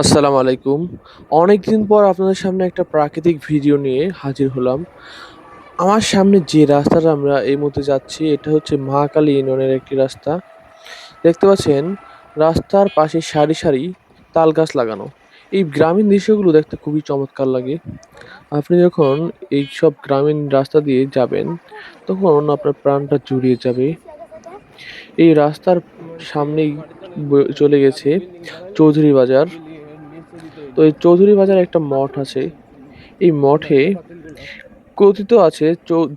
আসসালামু আলাইকুম। অনেকদিন পর আপনাদের সামনে একটা প্রাকৃতিক ভিডিও নিয়ে হাজির হলাম। আমার সামনে যে রাস্তাটা আমরা এই মুহূর্তে যাচ্ছি, এটা হচ্ছে মহাকালী ইউনিয়নের একটি রাস্তা। দেখতে পাচ্ছেন, রাস্তার পাশে সারি সারি তাল গাছ লাগানো। এই গ্রামীণ দৃশ্যগুলো দেখতে খুবই চমৎকার লাগে। আপনি যখন এই সব গ্রামীণ রাস্তা দিয়ে যাবেন, তখন আপনার প্রাণটা জুড়িয়ে যাবে। এই রাস্তার সামনেই চলে গেছে চৌধুরী বাজার। তো এই চৌধুরী বাজারে একটা মঠ আছে। এই মঠে কথিত আছে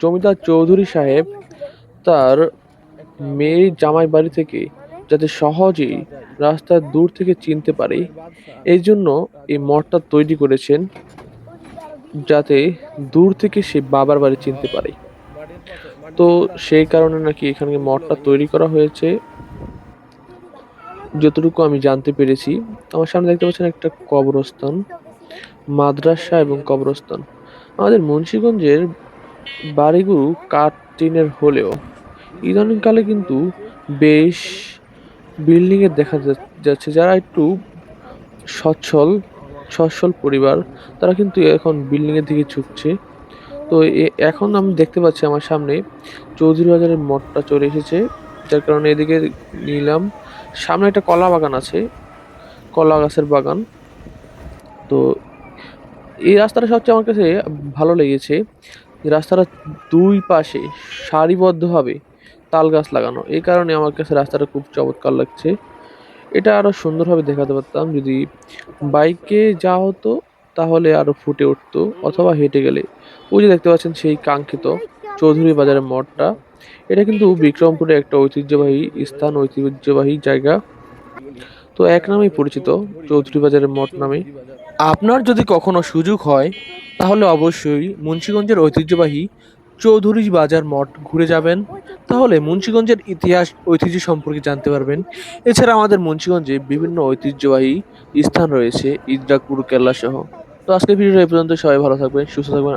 জমিদার চৌধুরী সাহেব তার মেয়ের জামাই বাড়ি থেকে যাতে সহজেই রাস্তা দূর থেকে চিনতে পারে। এই জন্য এই মঠটা তৈরি করেছেন যাতে দূর থেকে সে বাবার বাড়ি চিনতে পারে। তো সেই কারণে নাকি এখানে মঠটা তৈরি করা হয়েছে। যতটুকু আমি জানতে পেরেছি, আমার সামনে দেখতে পাচ্ছেন একটা কবরস্থান, মাদ্রাসা এবং কবরস্থান। আমাদের মুন্সীগঞ্জের বাড়িগুলো কাঠ টিনের হলেও, ইদানিংকালে কিন্তু বেশ বিল্ডিং এর দেখা যাচ্ছে। যারা একটু সচ্ছল সচ্ছল পরিবার, তারা কিন্তু এখন বিল্ডিং এর দিকে ঝুঁকছে। তো এখন আমি দেখতে পাচ্ছি আমার সামনে চৌধুরী বাজারের মঠটা চলে এসেছে। যার কারণে এদিকে নিলাম সামনে একটা কলা বাগান আছে, কলা গাছের বাগান। তো এই রাস্তাটা সবচেয়ে আমার কাছে ভালো লেগেছে। যে রাস্তাটা দুই পাশে সারিবদ্ধভাবে তাল গাছ লাগানো। এই কারণে আমার কাছে রাস্তাটা খুব চমৎকার লাগছে। এটা আরও সুন্দরভাবে দেখাতে পারতাম। যদি বাইকে যা হতো, তাহলে আরও ফুটে উঠতো, অথবা হেঁটে গেলে। ওই যে দেখতে পাচ্ছেন সেই কাঙ্ক্ষিত চৌধুরী বাজারের মঠটা। এটা কিন্তু বিক্রমপুরে একটা ঐতিহ্যবাহী স্থান, ঐতিহ্যবাহী জায়গা। তো এক নামেই পরিচিত চৌধুরী বাজারের মঠ নামে আপনার যদি কখনো সুযোগ হয়, তাহলে অবশ্যই মুন্সিগঞ্জের ঐতিহ্যবাহী চৌধুরী বাজার মঠ ঘুরে যাবেন। তাহলে মুন্সিগঞ্জের ইতিহাস, ঐতিহ্য সম্পর্কে জানতে পারবেন। এছাড়া আমাদের মুন্সিগঞ্জে বিভিন্ন ঐতিহ্যবাহী স্থান রয়েছে, ইদ্রাকপুর কেল্লা সহ তো আজকের ভিডিওটা এই পর্যন্ত সবাই ভালো থাকবেন, সুস্থ থাকবেন।